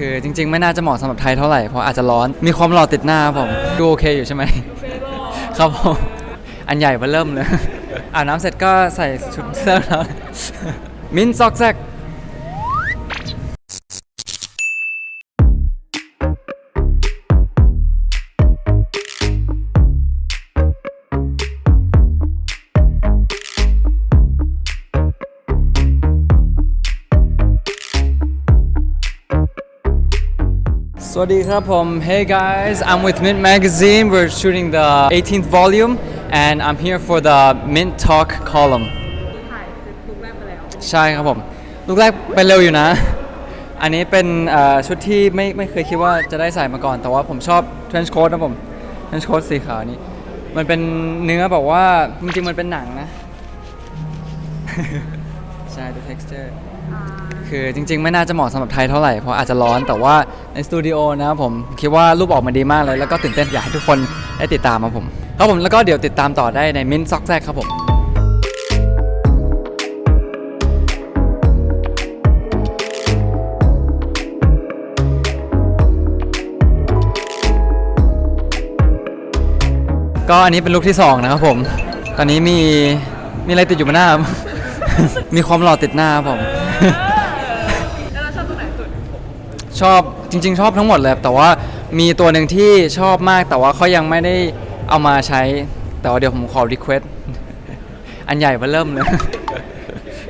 คือจริงๆ ไม่น่าจะเหมาะสำหรับไทยเท่าไหร่เพราะอาจจะร้อนมีความหล่อติดหน้าผมดูโอเคอยู่ใช่ไหมครับผมอันใหญ่มาเริ่มเลยอาบน้ำเสร็จก็ใส่ชุดเสื้อแล้วมินซอกแซก สวัสดีครับผม Hey guys I'm with Mint Magazine we're shooting the 18th volume and I'm here for the Mint Talk column ถ่ายลุกแรกไปแล้วใช่ครับผม ลูกแรกไปเร็วอยู่นะ อันนี้เป็นเอ่อชุดที่ไม่ไม่เคยคิดว่าจะได้ใส่มาก่อน แต่ว่าผมชอบ trench coat นะผม trench coat สีขาวนี้ มันเป็นเนื้อแบบว่า จริงๆ มันเป็นหนังนะ ใช่ ดู texture คือจริง ๆ ไม่น่าจะเหมาะสำหรับไทยเท่าไหร่เพราะอาจจะร้อนแต่ว่าในสตูดิโอนะครับผมคิดว่ารูปออกมาดีมากเลยแล้วก็ตื่นเต้นอยากให้ทุกคนได้ติดตามครับผมครับผมแล้วก็เดี๋ยวติดตามต่อได้ในมินซ็อกแซกครับผมก็อันนี้เป็นลุคที่ 2 นะครับผม ตอนนี้มีมีอะไรติดอยู่บนหน้า มีความหล่อติดหน้าครับผม แล้วเราชอบตัวไหนสุดชอบจริง ๆ ชอบทั้งหมดเลยครับแต่ว่ามีตัวหนึ่งที่ชอบมากแต่ว่าเขายังไม่ได้เอามาใช้ แต่ว่าเดี๋ยวผมขอรีเควสอันใหญ่มาเริ่มเลย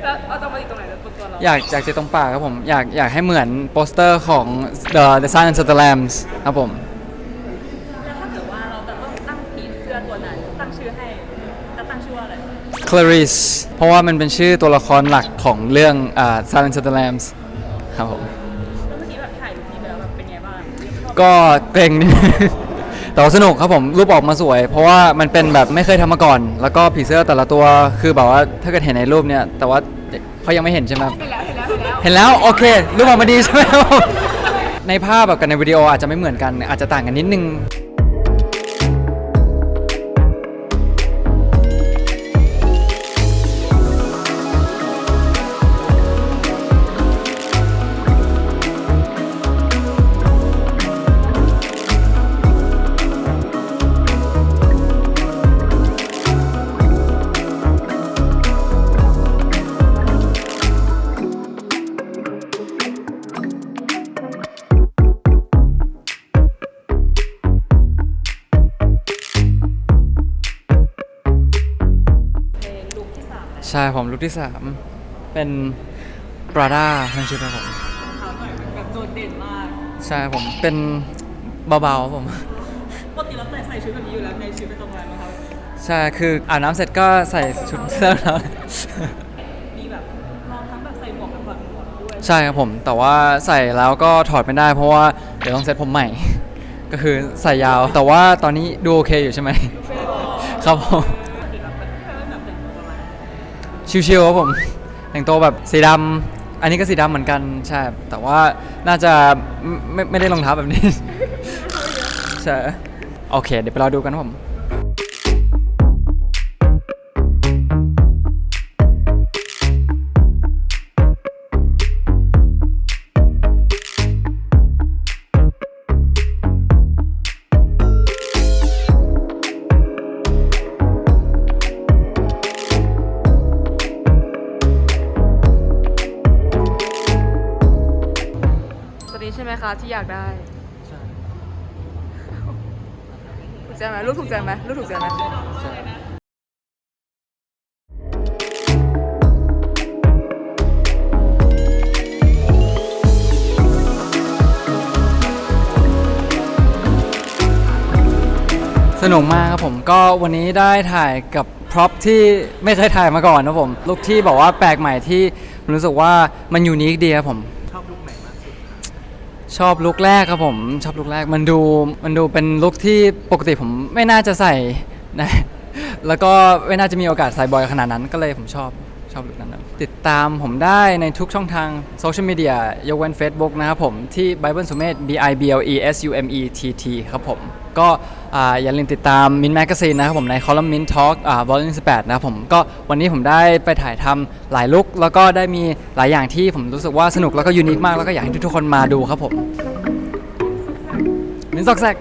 แล้วเอาจะมาติดตรงไหนแล้วบนตัวเราอยากอยากติดตรงปากครับผม อยากอยากให้เหมือนโปสเตอร์ของ The The Silence of the Lambs ครับผม แล้วถ้าเกิดว่าเราจะต้องตั้งผีเสื้อตัวไหนตั้งชื่อให้ จะตั้งชื่อว่า อะไร Clarice เพราะว่ามันเป็นชื่อตัวละครหลักของเรื่องอ่า Silence of the Lambs ครับผมแล้วเมื่อกี้แบบถ่ายรูปนี้ไปแล้วแบบเป็นไงบ้างชอบก็เกรงนิดนึงแต่ว่าสนุกครับผมรูปออกมาสวย เพราะว่ามันเป็นแบบไม่เคยทำมาก่อน แล้วก็ผีเสื้อแต่ละตัวคือแบบว่าถ้าเกิดเห็นในรูปเนี่ย แต่ว่าเขายังไม่เห็นใช่ไหมครับ เห็นแล้วเห็นแล้วเห็นแล้วเห็นแล้ว โอเค รูปออกมาดีใช่ไหมครับผมในภาพแบบกับในวิดีโออาจจะไม่เหมือนกันอาจจะต่างกันนิดนึง ช่ผมรูปที่สามเป็น Prada ทั้งชุดครับผมถามหน่อยแบบโดดเด่นมากใช่ผมเป็นเบาๆครับผม ปกติเราแต่ใส่ชุดแบบนี้อยู่แล้วในชีวิตประจำวันไหมครับใช่คืออาบน้ำเสร็จก็ใส่ชุดเสื้อแล้วมีแบบลองทั้งแบบใส่หมวกกับถอดหมวกด้วยใช่ครับผม แต่ว่าใส่แล้วก็ถอดไม่ได้ เพราะว่าเดี๋ยวต้องเซ็ตผมใหม่ ก็คือใส่ยาว แต่ว่าตอนนี้ดูโอเคอยู่ใช่ไหมครับผม ชิวๆครับผมแต่งตัวแบบสีดำอันนี้ก็สีดำเหมือนกันใช่แต่ว่าน่าจะไม่ไม่ไม่ได้รองเท้าแบบนี้ใช่โอเค เดี๋ยวไปรอดูกันครับผม คะที่อยากได้ถูกใจไหมรูปถูกใจไหมรูปถูกใจไหมสนุกมากครับผมก็วันนี้ได้ถ่ายกับพร็อพที่ไม่เคยถ่ายมาก่อนนะผมลุคที่บอกว่าแปลกใหม่ที่ผมรู้สึกว่ามันยูนิคดีครับผมชอบลุคไหนมากสุด ชอบลุคแรกครับผมชอบลุคแรกมันดูมันดูเป็นลุคที่ปกติผมไม่น่าจะใส่นะแล้วก็ไม่น่าจะมีโอกาสใส่บ่อยขนาดนั้นก็เลยผมชอบชอบลุคนั้นนะติดตามผมได้ในทุกช่องทางโซเชียลมีเดียยกเว้น Facebook นะครับผมที่ Bible Summit B I B L E S U M E T T ครับผม ก็อย่าลืมติดตามมินแมกซีนนะครับผมในคอลัมน์มินทอล์กวอลลุ่ม18นะครับผมก็วันนี้ผมได้ไปถ่ายทำหลายลุกแล้วก็ได้มีหลายอย่างที่ผมรู้สึกว่าสนุกแล้วก็ยูนิคมากแล้วก็อยากให้ทุกๆคนมาดูครับผมมินซอกแซก